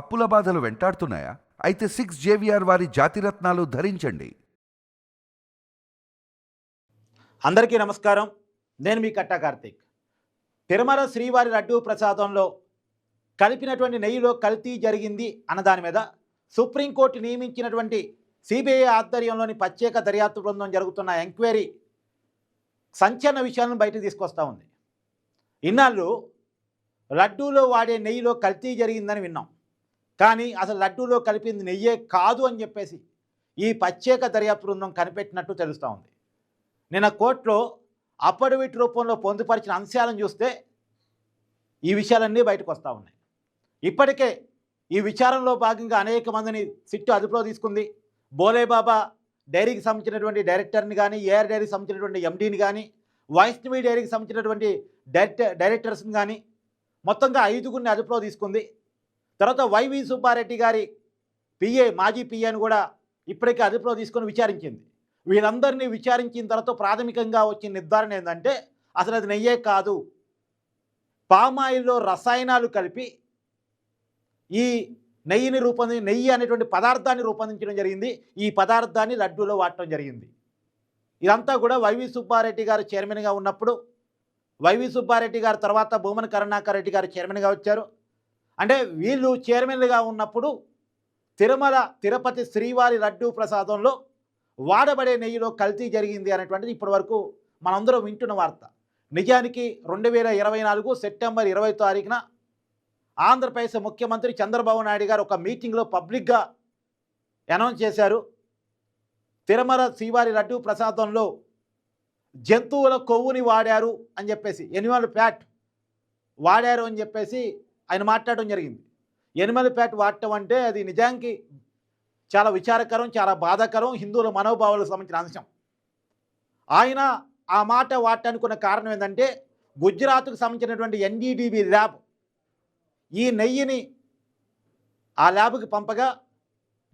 అప్పుల బాధలు వెంటాడుతున్నాయా? అయితే సిక్స్ జేవిఆర్ వారి జాతిరత్నాలు ధరించండి. అందరికీ నమస్కారం. నేను మీ కట్టా కార్తీక్. తిరుమల శ్రీవారి లడ్డూ ప్రసాదంలో కలిపినటువంటి నెయ్యిలో కల్తీ జరిగింది అన్న దాని మీద సుప్రీంకోర్టు నియమించినటువంటి సిబిఐ ఆధ్వర్యంలోని ప్రత్యేక దర్యాప్తు బృందం జరుగుతున్న ఎంక్వైరీ సంచలన విషయాలను బయటకు తీసుకొస్తూ ఉంది. ఇన్నాళ్ళు లడ్డూలో వాడే నెయ్యిలో కల్తీ జరిగిందని విన్నాం. కానీ అసలు లడ్డూలో కలిపింది నెయ్యే కాదు అని చెప్పేసి ఈ ప్రత్యేక దర్యాప్తు బృందం కనిపెట్టినట్టు తెలుస్తూ ఉంది. నిన్న కోర్టులో అప్పటివిటి రూపంలో పొందుపరిచిన అంశాలను చూస్తే ఈ విషయాలన్నీ బయటకు వస్తూ ఉన్నాయి. ఇప్పటికే ఈ విచారంలో భాగంగా అనేక మందిని సిట్టు అదుపులో తీసుకుంది. బోలేబాబా డైరీకి సంబంధించినటువంటి డైరెక్టర్ని కానీ ఏఆర్ డైరీకి సంబంధించినటువంటి ఎండీని కానీ వైష్ణవి డైరీకి సంబంధించినటువంటి డైరెక్టర్ డైరెక్టర్స్ని కానీ మొత్తంగా ఐదుగురిని అదుపులో తీసుకుంది. తర్వాత వైవి సుబ్బారెడ్డి గారి పిఏ మాజీ పిఏని కూడా ఇప్పటికే అదుపులో తీసుకొని విచారించింది. వీళ్ళందరినీ విచారించిన తర్వాత ప్రాథమికంగా వచ్చిన నిర్ధారణ ఏంటంటే అసలు అది నెయ్యే కాదు. పామాయిల్లో రసాయనాలు కలిపి ఈ నెయ్యిని రూపొంది నెయ్యి అనేటువంటి పదార్థాన్ని రూపొందించడం జరిగింది. ఈ పదార్థాన్ని లడ్డూలో వాడటం జరిగింది. ఇదంతా కూడా వైవి సుబ్బారెడ్డి గారు చైర్మన్గా ఉన్నప్పుడు వైవి సుబ్బారెడ్డి గారు తర్వాత భూమన కరుణాకర్ రెడ్డి గారు చైర్మన్గా వచ్చారు. అంటే వీళ్ళు చైర్మన్లుగా ఉన్నప్పుడు తిరుమల తిరుపతి శ్రీవారి లడ్డూ ప్రసాదంలో వాడబడే నెయ్యిలో కల్తీ జరిగింది అనేటువంటిది ఇప్పటివరకు మనందరం వింటున్న వార్త. నిజానికి రెండు వేల ఇరవై నాలుగు సెప్టెంబర్ ఇరవై తారీఖున ఆంధ్రప్రదేశ్ ముఖ్యమంత్రి చంద్రబాబు నాయుడు గారు ఒక మీటింగ్లో పబ్లిక్గా అనౌన్స్ చేశారు. తిరుమల శ్రీవారి లడ్డూ ప్రసాదంలో జంతువుల కొవ్వుని వాడారు అని చెప్పేసి ఎనిమల్ ఫ్యాట్ వాడారు అని చెప్పేసి ఆయన మాట్లాడడం జరిగింది. ఎనిమల్ వాడటం అంటే అది నిజానికి చాలా విచారకరం చాలా బాధాకరం హిందువుల మనోభావాలకు సంబంధించిన అంశం. ఆయన ఆ మాట వాడటానికి ఉన్న కారణం ఏంటంటే గుజరాత్కు సంబంధించినటువంటి ఎన్డీడీబీ ల్యాబ్ ఈ నెయ్యిని ఆ ల్యాబ్కి పంపగా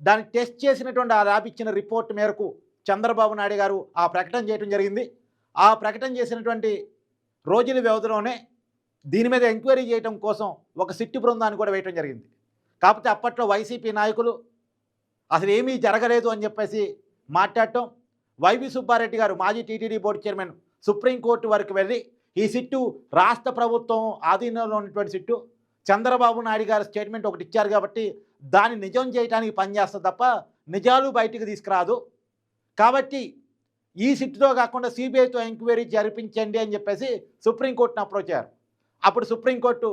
దాన్ని టెస్ట్ చేసినటువంటి ఆ ల్యాబ్ ఇచ్చిన రిపోర్ట్ మేరకు చంద్రబాబు నాయుడు గారు ఆ ప్రకటన చేయడం జరిగింది. ఆ ప్రకటన చేసినటువంటి రోజుల వ్యవధిలోనే దీని మీద ఎంక్వైరీ చేయడం కోసం ఒక సిట్టు బృందాన్ని కూడా వేయటం జరిగింది. కాకపోతే అప్పట్లో వైసీపీ నాయకులు అసలు ఏమీ జరగలేదు అని చెప్పేసి మాట్లాడటం వైవి సుబ్బారెడ్డి గారు మాజీ టీటీడీ బోర్డు చైర్మన్ సుప్రీంకోర్టు వరకు వెళ్ళి ఈ సిట్టు రాష్ట్ర ప్రభుత్వం ఆధీనంలో ఉన్నటువంటి సిట్టు చంద్రబాబు నాయుడు గారు స్టేట్మెంట్ ఒకటి ఇచ్చారు కాబట్టి దాన్ని నిజం చేయడానికి పనిచేస్తుంది తప్ప నిజాలు బయటికి తీసుకురాదు. కాబట్టి ఈ సిట్టుతో కాకుండా సిబిఐతో ఎంక్వైరీ జరిపించండి అని చెప్పేసి సుప్రీంకోర్టును అప్రోచ్ అయ్యారు అప్పుడు సుప్రీంకోర్టు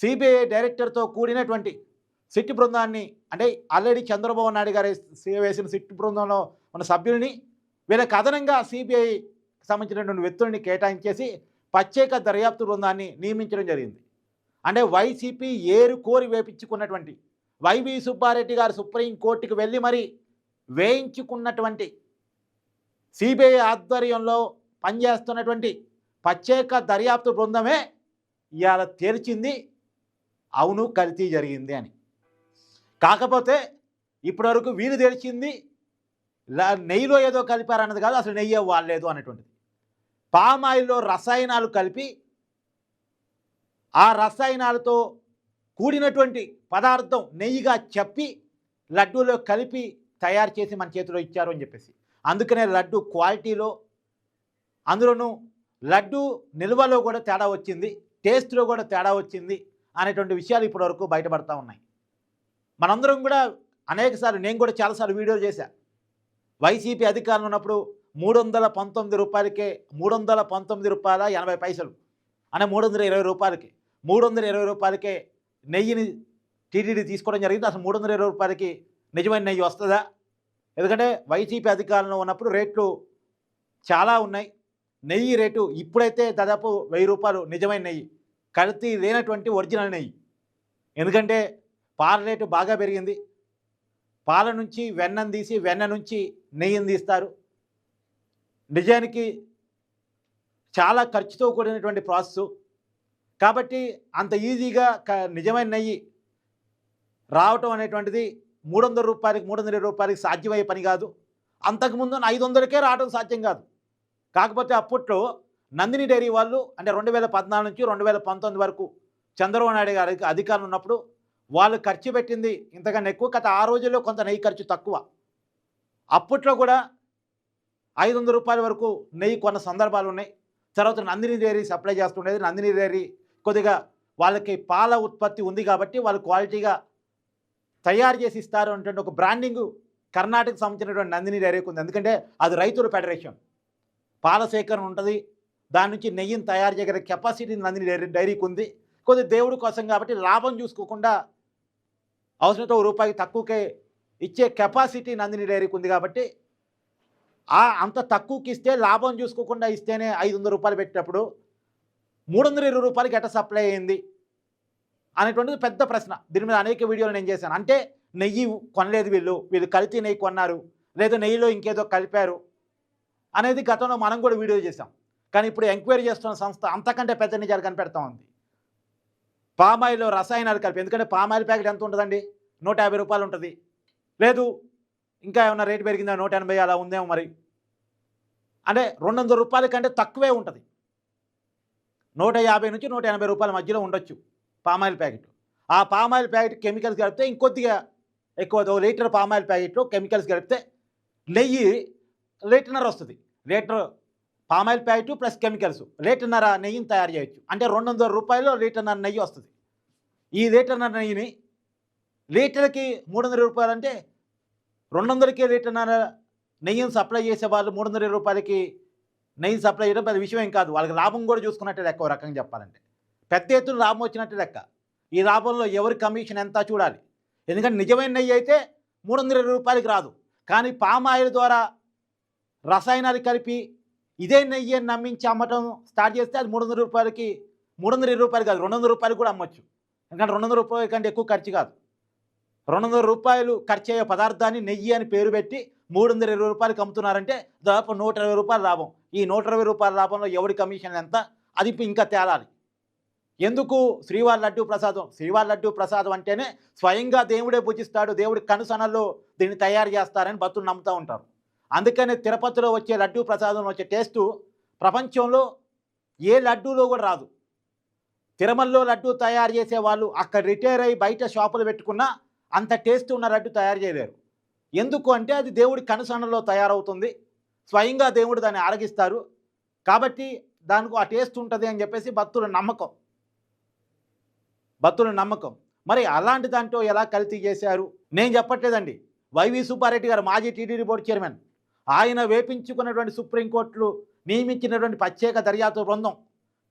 సిబిఐ డైరెక్టర్తో కూడినటువంటి సిట్ బృందాన్ని అంటే ఆల్రెడీ చంద్రబాబు నాయుడు గారు వేసి- వేసిన సిట్ బృందంలో ఉన్న సభ్యుల్ని వీళ్ళకి అదనంగా సిబిఐ సంబంధించినటువంటి వ్యక్తుల్ని కేటాయించేసి ప్రత్యేక దర్యాప్తు బృందాన్ని నియమించడం జరిగింది. అంటే వైసీపీ ఏరు కోరి వేపించుకున్నటువంటి వైవి సుబ్బారెడ్డి గారు సుప్రీంకోర్టుకు వెళ్ళి మరి వేయించుకున్నటువంటి సిబిఐ ఆధ్వర్యంలో పనిచేస్తున్నటువంటి ప్రత్యేక దర్యాప్తు బృందమే ఇవాళ తేల్చింది అవును కల్తీ జరిగింది అని. కాకపోతే ఇప్పటివరకు వీలు తెలిసింది నెయ్యిలో ఏదో కలిపారన్నది కాదు అసలు నెయ్యి వాడలేదు అనేటువంటిది. పామ్ ఆయిల్లో రసాయనాలు కలిపి ఆ రసాయనాలతో కూడినటువంటి పదార్థం నెయ్యిగా చెప్పి లడ్డూలో కలిపి తయారు చేసి మన చేతిలో ఇచ్చారు అని చెప్పేసి. అందుకనే లడ్డు క్వాలిటీలో అందులోనూ లడ్డు నిల్వలో కూడా తేడా వచ్చింది. టేస్ట్లో కూడా తేడా వచ్చింది అనేటువంటి విషయాలు ఇప్పటివరకు బయటపడతా ఉన్నాయి. మనందరం కూడా అనేకసార్లు నేను కూడా చాలాసార్లు వీడియోలు చేశా. వైసీపీ అధికారంలో ఉన్నప్పుడు మూడు వందల పంతొమ్మిది రూపాయలకే మూడు వందల పంతొమ్మిది రూపాయల ఎనభై పైసలు అనే మూడు వందల ఇరవై రూపాయలకి మూడు వందల ఇరవై రూపాయలకే నెయ్యిని టీటీడీ తీసుకోవడం జరిగింది. అసలు మూడు వందల ఇరవై రూపాయలకి నిజమైన నెయ్యి వస్తుందా? ఎందుకంటే వైసీపీ అధికారంలో ఉన్నప్పుడు రేట్లు చాలా ఉన్నాయి. నెయ్యి రేటు ఇప్పుడైతే దాదాపు వెయ్యి రూపాయలు నిజమైన నెయ్యి. కల్తీ లేనటువంటి ఒరిజినల్ నెయ్యి. ఎందుకంటే పాల రేటు బాగా పెరిగింది. పాల నుంచి వెన్నను తీసి వెన్న నుంచి నెయ్యిని తీస్తారు. నిజానికి చాలా ఖర్చుతో కూడినటువంటి ప్రాసెస్ కాబట్టి అంత ఈజీగా క- నిజమైన నెయ్యి రావటం అనేటువంటిది మూడు వందల రూపాయలకి మూడు వందల రూపాయలకి సాధ్యమయ్యే పని కాదు. అంతకుముందు ఐదు వందలకే రావడం సాధ్యం కాదు. కాకపోతే అప్పట్లో నందిని డైరీ వాళ్ళు అంటే రెండు వేల పద్నాలుగు నుంచి రెండు వేల పంతొమ్మిది వరకు చంద్రబాబు నాయుడు గారికి అధికారులు ఉన్నప్పుడు వాళ్ళు ఖర్చు పెట్టింది ఇంతకన్నా ఎక్కువ గత ఆ రోజుల్లో కొంత నెయ్యి ఖర్చు తక్కువ. అప్పట్లో కూడా ఐదు వందల రూపాయల వరకు నెయ్యి కొన్న సందర్భాలు ఉన్నాయి. తర్వాత నందిని డైరీ సప్లై చేస్తుండేది. నందిని డైరీ కొద్దిగా వాళ్ళకి పాల ఉత్పత్తి ఉంది కాబట్టి వాళ్ళు క్వాలిటీగా తయారు చేసి ఇస్తారు అనేటువంటి ఒక బ్రాండింగ్ కర్ణాటకకు సంబంధించినటువంటి నందిని డైరీకి ఉంది. ఎందుకంటే అది రైతుల ఫెడరేషన్. పాల సేకరణ ఉంటుంది. దాని నుంచి నెయ్యిని తయారు చేయగల కెపాసిటీ నందిని డైరీ డైరీకి ఉంది కొద్ది దేవుడి కోసం కాబట్టి లాభం చూసుకోకుండా అవసరంతో ఒక రూపాయి తక్కువకే ఇచ్చే కెపాసిటీ నందిని డైరీకి ఉంది కాబట్టి ఆ అంత తక్కువకి ఇస్తే లాభం చూసుకోకుండా ఇస్తేనే ఐదు వందల రూపాయలు పెట్టినప్పుడు మూడు వందల ఇరవై రూపాయలకి ఎట సప్లై అయింది? అనేటువంటిది పెద్ద ప్రశ్న. దీని మీద అనేక వీడియోలు నేను చేశాను. అంటే నెయ్యి కొనలేదు వీళ్ళు. వీళ్ళు కల్తీ నెయ్యి కొన్నారు. లేదా నెయ్యిలో ఇంకేదో కలిపారు. అనేది గతంలో మనం కూడా వీడియో చేశాం. కానీ ఇప్పుడు ఎంక్వైరీ చేస్తున్న సంస్థ అంతకంటే పెద్ద నిజాలు కనిపెడతా ఉంది? పామాయిల్లో రసాయనాలు కలిపి ఎందుకంటే పామాయిల్ ప్యాకెట్ ఎంత ఉంటుందండి? నూట యాభై రూపాయలు ఉంటుంది. లేదు ఇంకా ఏమైనా రేటు పెరిగిందా? నూట ఎనభై అలా ఉందేమో మరి. అంటే రెండు వందల రూపాయల కంటే తక్కువే ఉంటుంది. నూట యాభై నుంచి నూట ఎనభై రూపాయల మధ్యలో ఉండొచ్చు పామాయిల్ ప్యాకెట్. ఆ పామాయిల్ ప్యాకెట్ కెమికల్స్ కలిపితే ఇంకొద్దిగా ఎక్కువ ఓ లీటర్ పామాయిల్ ప్యాకెట్లో కెమికల్స్ కలిపితే నెయ్యి లీటర్నర్ వస్తుంది. Litre palm oil packet plus chemicals. లీటర్నర నెయ్యిని తయారు చేయొచ్చు. అంటే రెండు వందల రూపాయలు లీటర్నర నెయ్యి వస్తుంది. ఈ లీటర్నర నెయ్యిని లీటర్కి మూడు వందల రూపాయలు అంటే రెండు వందలకి లీటర్నర నెయ్యిని సప్లై చేసే వాళ్ళు మూడు వందల రూపాయలకి నెయ్యిని సప్లై చేయడం పెద్ద విషయం ఏం కాదు. వాళ్ళకి లాభం కూడా చూసుకున్నట్టే లెక్క ఒక రకంగా చెప్పాలంటే. పెద్ద ఎత్తున లాభం వచ్చినట్టే లెక్క. ఈ లాభంలో ఎవరి కమిషన్ ఎంత చూడాలి. ఎందుకంటే నిజమైన నెయ్యి అయితే మూడు వందల ఇరవై రూపాయలకి రాదు. కానీ పామ్ ఆయిల్ ద్వారా రసాయనాలు కలిపి ఇదే నెయ్యి అని నమ్మించి అమ్మటం స్టార్ట్ చేస్తే అది మూడు వందల రూపాయలకి మూడు వందల ఇరవై రూపాయలు కాదు రెండు వందల రూపాయలు కూడా అమ్మొచ్చు. ఎందుకంటే రెండు వందల రూపాయల కంటే ఎక్కువ ఖర్చు కాదు. రెండు వందల రూపాయలు ఖర్చు అయ్యే పదార్థాన్ని నెయ్యి అని పేరు పెట్టి మూడు వందల ఇరవై రూపాయలకి అమ్ముతున్నారంటే దాదాపు నూట ఇరవై రూపాయల లాభం. ఈ నూట ఇరవై రూపాయల లాభంలో ఎవడి కమిషన్ ఎంత? అది ఇంకా తేలాలి. ఎందుకు? శ్రీవారి లడ్డు ప్రసాదం. శ్రీవారి లడ్డు ప్రసాదం అంటేనే స్వయంగా దేవుడే పూజిస్తాడు దేవుడి కనుసనల్లో దీన్ని తయారు చేస్తారని భక్తులు నమ్ముతూ ఉంటారు. అందుకనే తిరుపతిలో వచ్చే లడ్డూ ప్రసాదంలో వచ్చే టేస్టు ప్రపంచంలో ఏ లడ్డూలో కూడా రాదు. తిరుమలలో లడ్డూ తయారు చేసే వాళ్ళు అక్కడ రిటైర్ అయ్యి బయట షాపులు పెట్టుకున్నా అంత టేస్ట్ ఉన్న లడ్డు తయారు చేయలేరు. ఎందుకు అంటే అది దేవుడి కనుసనలో తయారవుతుంది. స్వయంగా దేవుడు దాన్ని ఆరగిస్తారు. కాబట్టి దానికి ఆ టేస్ట్ ఉంటుంది అని చెప్పేసి భక్తుల నమ్మకం. భక్తుల నమ్మకం. మరి అలాంటి దాంట్లో ఎలా కల్తీ చేశారు? నేను చెప్పట్లేదండి. వైవి సుబ్బారెడ్డి గారు మాజీ టీడీడీ బోర్డు చైర్మన్. ఆయన వేపించుకున్నటువంటి సుప్రీంకోర్టులు నియమించినటువంటి ప్రత్యేక దర్యాప్తు బృందం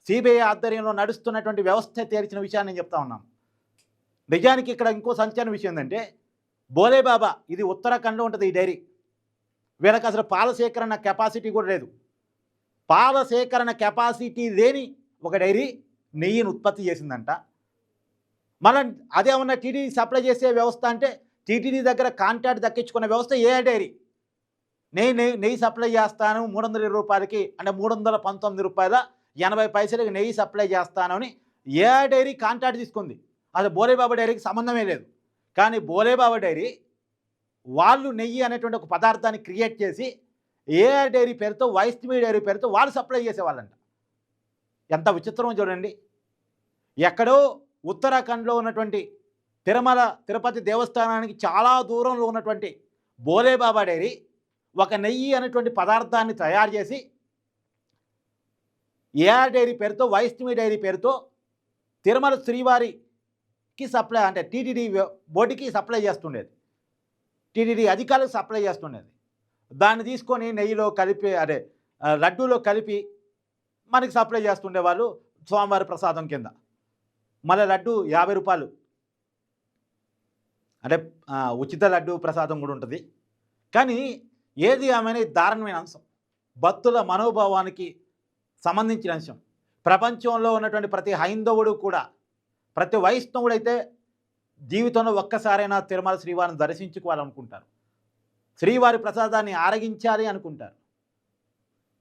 సిబిఐ ఆధ్వర్యంలో నడుస్తున్నటువంటి వ్యవస్థ తేల్చిన విషయాన్ని నేను చెప్తా ఉన్నాను. నిజానికి ఇక్కడ ఇంకో సంచలన విషయం ఏంటంటే బోలేబాబా ఇది ఉత్తరాఖండ్లో ఉంటుంది ఈ డైరీ. వీళ్ళకి అసలు పాల సేకరణ కెపాసిటీ కూడా లేదు. పాల సేకరణ కెపాసిటీ లేని ఒక డైరీ నెయ్యిని ఉత్పత్తి చేసిందంట. మళ్ళీ అదేమన్నా టీటీడీ సప్లై చేసే వ్యవస్థ అంటే టీటీడీ దగ్గర కాంట్రాక్ట్ దక్కించుకున్న వ్యవస్థ ఏ డైరీ? నెయ్యి నెయ్యి నెయ్యి సప్లై చేస్తాను మూడు వందల ఇరవై రూపాయలకి అంటే మూడు వందల పంతొమ్మిది రూపాయల ఎనభై పైసలకి నెయ్యి సప్లై చేస్తాను అని ఏ డైరీ కాంట్రాక్ట్ తీసుకుంది. అది బోలేబాబా డైరీకి సంబంధమే లేదు. కానీ బోలేబాబా డైరీ వాళ్ళు నెయ్యి అనేటువంటి ఒక పదార్థాన్ని క్రియేట్ చేసి ఏ డైరీ పేరుతో వైష్ణవి డైరీ పేరుతో వాళ్ళు సప్లై చేసేవాళ్ళంట. ఎంత విచిత్రమో చూడండి. ఎక్కడో ఉత్తరాఖండ్లో ఉన్నటువంటి తిరుమల తిరుపతి దేవస్థానానికి చాలా దూరంలో ఉన్నటువంటి బోలేబాబా డైరీ ఒక నెయ్యి అనేటువంటి పదార్థాన్ని తయారు చేసి ఏఆర్ డైరీ పేరుతో వైష్ణవి డైరీ పేరుతో తిరుమల శ్రీవారికి సప్లై అంటే టీటీడీ బోర్డుకి సప్లై చేస్తుండేది. టీటీడీ అధికారులకు సప్లై చేస్తుండేది. దాన్ని తీసుకొని నెయ్యిలో కలిపి అదే లడ్డూలో కలిపి మనకి సప్లై చేస్తుండే వాళ్ళు స్వామివారి ప్రసాదం కింద. మళ్ళీ లడ్డు యాభై రూపాయలు. అంటే ఉచిత లడ్డు ప్రసాదం కూడా ఉంటుంది. కానీ ఏది ఆమెని దారుణమైన అంశం? భక్తుల మనోభావానికి సంబంధించిన అంశం. ప్రపంచంలో ఉన్నటువంటి ప్రతి హైందవుడు కూడా ప్రతి వైష్ణవుడైతే జీవితంలో ఒక్కసారైనా తిరుమల శ్రీవారిని దర్శించుకోవాలనుకుంటారు. శ్రీవారి ప్రసాదాన్ని ఆరగించాలి అనుకుంటారు.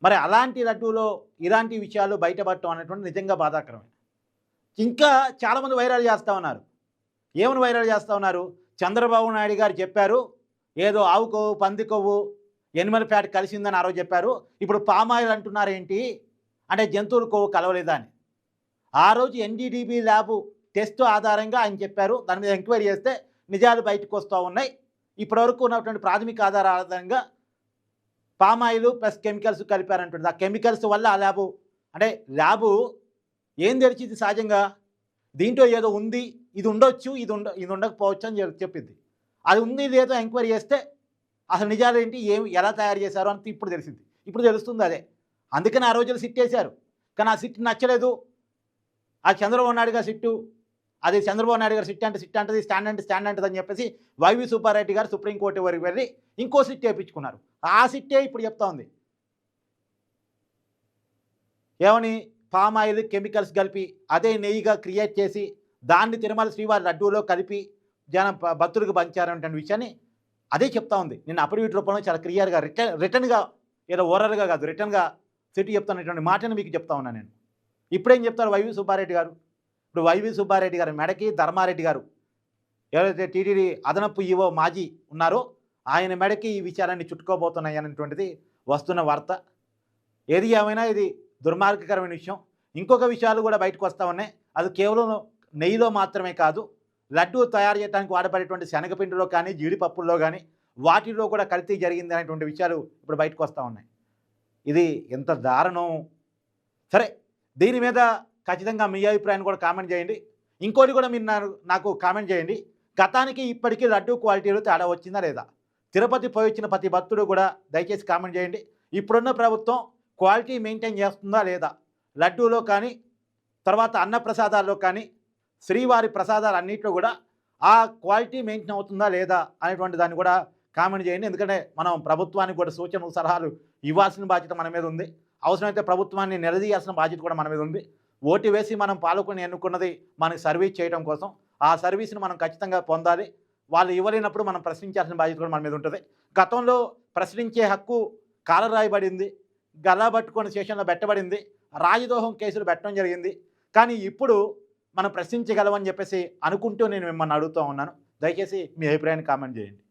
మరి అలాంటి లడ్డూలో ఇలాంటి విషయాలు బయటపడటం అనేటువంటి నిజంగా బాధాకరమే ఇంకా చాలామంది వైరల్ చేస్తూ ఉన్నారు. ఏమని వైరల్ చేస్తూ ఉన్నారు? చంద్రబాబు నాయుడు గారు చెప్పారు ఏదో ఆవు కొవ్వు పంది కొవ్వు ఎనిమల్ ఫ్యాట్ కలిసిందని ఆ రోజు చెప్పారు. ఇప్పుడు పామాయిల్ అంటున్నారు ఏంటి అంటే జంతువుల కొవ్వు కలవలేదా అని. ఆ రోజు ఎన్డీడీబీ ల్యాబు టెస్ట్ ఆధారంగా ఆయన చెప్పారు. దాని మీద ఎంక్వైరీ చేస్తే నిజాలు బయటకు వస్తూ ఉన్నాయి. ఇప్పటివరకు ఉన్నటువంటి ప్రాథమిక ఆధార ఆధారంగా పామాయిల్ ప్లస్ కెమికల్స్ కలిపారంటుంది ఆ కెమికల్స్ వల్ల ఆ ల్యాబు అంటే ల్యాబు ఏం తెరిచింది సహజంగా? దీంట్లో ఏదో ఉంది ఇది ఉండొచ్చు ఇది ఉండ ఇది ఉండకపోవచ్చు అని చెప్పింది అది ఉంది లేదో ఎంక్వైరీ చేస్తే అసలు నిజాలు ఏంటి? ఏం ఎలా తయారు చేశారు? అని ఇప్పుడు తెలిసింది. ఇప్పుడు తెలుస్తుంది అదే. అందుకని ఆ రోజులు సిట్ వేశారు. కానీ ఆ సిట్ నచ్చలేదు. ఆ చంద్రబాబు నాయుడు గారు సిట్టు అది చంద్రబాబు నాయుడు గారు సిట్ అంటే సిట్ అంటది స్టాండ్ అంటే స్టాండ్ అంటది అని చెప్పేసి వైవి సుబ్బారెడ్డి గారు సుప్రీంకోర్టు వరకు వెళ్ళి ఇంకో సిట్ వేయించుకున్నారు. ఆ సిట్టే ఇప్పుడు చెప్తా ఉంది. ఏమని? పామ్ ఆయిల్ కెమికల్స్ కలిపి అదే నెయ్యిగా క్రియేట్ చేసి దాన్ని తిరుమల శ్రీవారి లడ్డూలో కలిపి జనం భక్తులకు పంచారనేటువంటి విషయాన్ని అదే చెప్తా ఉంది. నేను అఫిడవిట్ రూపంలో చాలా క్లియర్గా రిటర్న్ రిటర్న్గా ఏదో ఓరర్గా కాదు రిటర్న్గా సిటీ చెప్తానటువంటి మాటను మీకు చెప్తా ఉన్నాను నేను. ఇప్పుడేం చెప్తారు వైవి సుబ్బారెడ్డి గారు? ఇప్పుడు వైవి సుబ్బారెడ్డి గారు మెడకి ధర్మారెడ్డి గారు ఎవరైతే టీటీడీ అదనపు ఈవో మాజీ ఉన్నారో ఆయన మెడకి ఈ విషయాలన్నీ చుట్టుకోబోతున్నాయి వస్తున్న వార్త. ఏది ఏమైనా ఇది దుర్మార్గకరమైన విషయం. ఇంకొక విషయాలు కూడా బయటకు వస్తూ ఉన్నాయి. అది కేవలం నెయ్యిలో మాత్రమే కాదు లడ్డు తయారు చేయడానికి వాడబడేటువంటి శనగపిండిలో కానీ జీడిపప్పుల్లో కానీ వాటిలో కూడా కల్తీ జరిగింది అనేటువంటి విషయాలు ఇప్పుడు బయటకు వస్తూ ఉన్నాయి. ఇది ఎంత దారుణం! సరే దీని మీద ఖచ్చితంగా మీ అభిప్రాయాన్ని కూడా కామెంట్ చేయండి. ఇంకోటి కూడా మీరు నాకు కామెంట్ చేయండి. గతానికి ఇప్పటికీ లడ్డు క్వాలిటీలో తేడా వచ్చిందా లేదా? తిరుపతి పోయి వచ్చిన ప్రతి భక్తుడు కూడా దయచేసి కామెంట్ చేయండి. ఇప్పుడున్న ప్రభుత్వం క్వాలిటీ మెయింటైన్ చేస్తుందా లేదా? లడ్డూలో కానీ తర్వాత అన్నప్రసాదాల్లో కానీ శ్రీవారి ప్రసాదాలు అన్నింటిలో కూడా ఆ క్వాలిటీ మెయింటైన్ అవుతుందా లేదా అనేటువంటి దాన్ని కూడా కామెంట్ చేయండి. ఎందుకంటే మనం ప్రభుత్వానికి కూడా సూచనలు సలహాలు ఇవ్వాల్సిన బాధ్యత మన మీద ఉంది. అవసరమైతే ప్రభుత్వాన్ని నిలదీయాల్సిన బాధ్యత కూడా మన మీద ఉంది. ఓటు వేసి మనం పాల్గొని ఎన్నుకున్నది మనకి సర్వీస్ చేయడం కోసం ఆ సర్వీస్ని మనం ఖచ్చితంగా పొందాలి. వాళ్ళు ఇవ్వలేనప్పుడు మనం ప్రశ్నించాల్సిన బాధ్యత కూడా మన మీద ఉంటుంది. గతంలో ప్రశ్నించే హక్కు కాలరాయబడింది గల్లా పట్టుకొని స్టేషన్లో పెట్టబడింది రాజదోహం కేసులు పెట్టడం జరిగింది. కానీ ఇప్పుడు మనం ప్రశ్నించగలమని చెప్పేసి అనుకుంటూ నేను మిమ్మల్ని అడుగుతూ ఉన్నాను. దయచేసి మీ అభిప్రాయాన్ని కామెంట్ చేయండి.